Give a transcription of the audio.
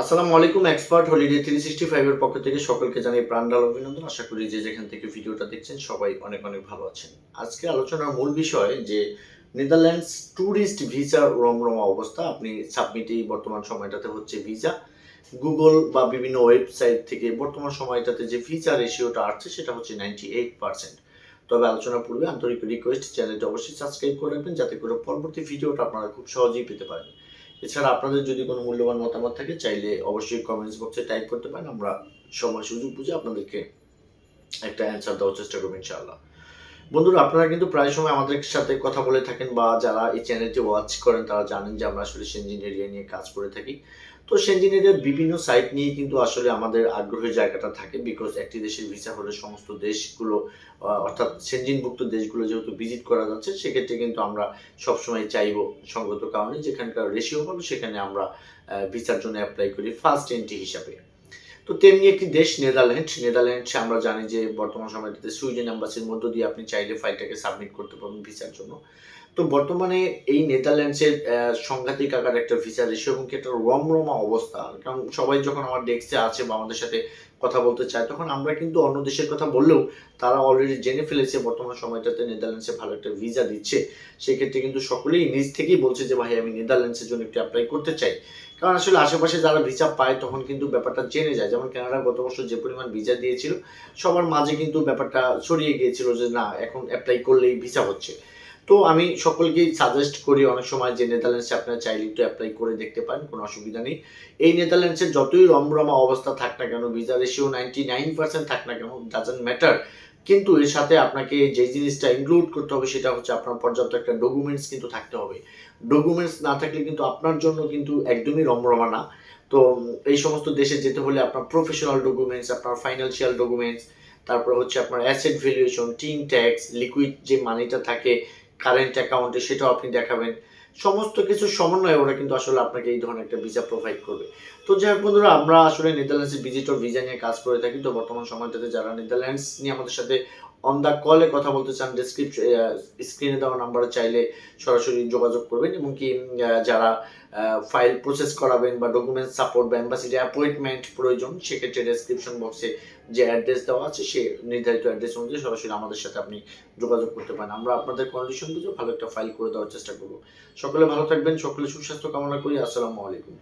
আসসালামু আলাইকুম expert holiday three sixty ফাইভের পক্ষ থেকে সকলকে জানাই প্রাণডাল অভিনন্দন। আশা করি যে যেখান থেকে ভিডিওটা দেখছেন সবাই অনেক অনেক ভালো আছেন। আজকে আলোচনার মূল বিষয় যে নেদারল্যান্ডস ট্যুরিস্ট ভিসার রমরমা অবস্থা। আপনি সাবমিটেই বর্তমান সময়টাতে হচ্ছে ভিসা গুগল বা বিভিন্ন ওয়েবসাইট থেকে বর্তমান সময়টাতে যে ভিসা রেশিওটা আসছে সেটা হচ্ছে নাইনটি এইট পার্সেন্ট তবে আলোচনার পূর্বে আন্তরিক রিকোয়েস্ট চ্যানেলটা অবশ্যই সাবস্ক্রাইব করে রাখবেন, যাতে করে পরবর্তী ভিডিওটা আপনারা খুব সহজেই পেতে পারেন। এছাড়া আপনাদের যদি কোনো মূল্যবান মতামত থাকে, চাইলে অবশ্যই কমেন্টস বক্সে টাইপ করতে পারেন। আমরা সময় সুযোগ বুঝে আপনাদেরকে একটা অ্যান্সার দেওয়ার চেষ্টা করব, ইনশাআল্লাহ। বন্ধুরা, আপনারা কিন্তু প্রায় সময় আমাদের সাথে কথা বলে থাকেন বা যারা এই চ্যানেলটি ওয়াচ করেন, তারা জানেন যে আমরা আসলে সেনজিন এরিয়া নিয়ে কাজ করে থাকি। তো সেনজিন এরিয়ার বিভিন্ন সাইট নিয়ে কিন্তু আসলে আমাদের আগ্রহের জায়গাটা থাকে বিকজ একটি দেশের ভিসা হলে সমস্ত দেশগুলো অর্থাৎ সেনজিনভুক্ত দেশগুলো যেহেতু ভিজিট করা যাচ্ছে, সেক্ষেত্রে কিন্তু আমরা সবসময় চাইব সঙ্গত কারণে যেখানকার রেশিও হবে সেখানে আমরা ভিসার জন্য অ্যাপ্লাই করি ফার্স্ট এন্ট্রি হিসাবে। তো তেমনি একটি দেশ, নেদারল্যান্ড। নেদারল্যান্ড আমরা জানি যে বর্তমান সময়টাতে সুইডেন অ্যাম্বাসির মধ্য দিয়ে আপনি চাইলে ফাইলটাকে সাবমিট করতে পারবেন ভিসার জন্য। তো বর্তমানে এই নেদারল্যান্ডসের সংঘাতিক আকার একটা ভিসা রেশিও এবং একটা রমরমা অবস্থা। কারণ সবাই যখন আমার ডেস্কে আছে বা আমাদের সাথে কথা বলতে চায়, তখন আমরা কিন্তু অন্য দেশের কথা বললেও তারা অলরেডি জেনে ফেলেছে বর্তমান সময়টাতে নেদারল্যান্ডসে ভালো একটা ভিসা দিচ্ছে। সেক্ষেত্রে কিন্তু সকলেই নিজ থেকেই বলছে যে, ভাই, আমি নেদারল্যান্ডসের জন্য একটু অ্যাপ্লাই করতে চাই। কারণ আসলে আশেপাশে যারা ভিসা পায়, তখন কিন্তু ব্যাপারটা জেনে যায়। যেমন কানাডা গত বছর যে পরিমাণ ভিসা দিয়েছিল, সবার মাঝে কিন্তু ব্যাপারটা ছড়িয়ে গিয়েছিল যে না, এখন অ্যাপ্লাই করলেই ভিসা হচ্ছে। তো আমি সকলকেই সাজেস্ট করি, অনেক সময় যে নেদারল্যান্ডসে আপনার চাইলে একটু অ্যাপ্লাই করে দেখতে পারেন কোনো অসুবিধা নেই। এই নেদারল্যান্ডসের যতই রমরমা অবস্থা থাক না কেন visa ratio ninety nine percent থাক না কেন ডাজেন্ট ম্যাটার কিন্তু এর সাথে আপনাকে যে জিনিসটা ইনক্লুড করতে হবে সেটা হচ্ছে আপনার পর্যাপ্ত একটা ডকুমেন্টস কিন্তু থাকতে হবে। ডকুমেন্টস না থাকলে কিন্তু আপনার জন্য কিন্তু একদমই রমরমা না। তো এই সমস্ত দেশে যেতে হলে আপনার প্রফেশনাল ডকুমেন্টস আপনার ফাইন্যান্সিয়াল ডকুমেন্টস তারপর হচ্ছে আপনার asset valuation TIN tax liquid যে মানিটা থাকে কারেন্ট অ্যাকাউন্টে সেটাও আপনি দেখাবেন। সমস্ত কিছু সমন্বয়ে ওরা কিন্তু আসলে আপনাকে এই ধরনের একটা ভিসা প্রোভাইড করবে। তো যাই হোক বন্ধুরা, আমরা আসলে নেদারল্যান্ডসের ভিজিটর ভিসা নিয়ে কাজ করে থাকি। তো বর্তমান সময়টাতে যারা নেদারল্যান্ডস নিয়ে আমাদের সাথে অন দ্য কলে কথা বলতে চান ডিসক্রিপশন স্ক্রিনে দেওয়া নাম্বারে চাইলে সরাসরি যোগাযোগ করবেন এবং কি যারা ফাইল প্রসেস করাবেন বা ডকুমেন্ট সাপোর্ট বা এম্বাসিডি অ্যাপয়েন্টমেন্ট প্রয়োজন, সেক্ষেত্রে ডেসক্রিপশন বক্সে যে অ্যাড্রেস দেওয়া আছে, সে নির্ধারিত অ্যাড্রেস অনুযায়ী সরাসরি আমাদের সাথে আপনি যোগাযোগ করতে পারেন। আমরা আপনাদের কন্ডিশন বুঝে ভালো একটা ফাইল করে দেওয়ার চেষ্টা করব। সকলে ভালো থাকবেন, সকলে সুস্বাস্থ্য কামনা করি। আসসালামু আলাইকুম।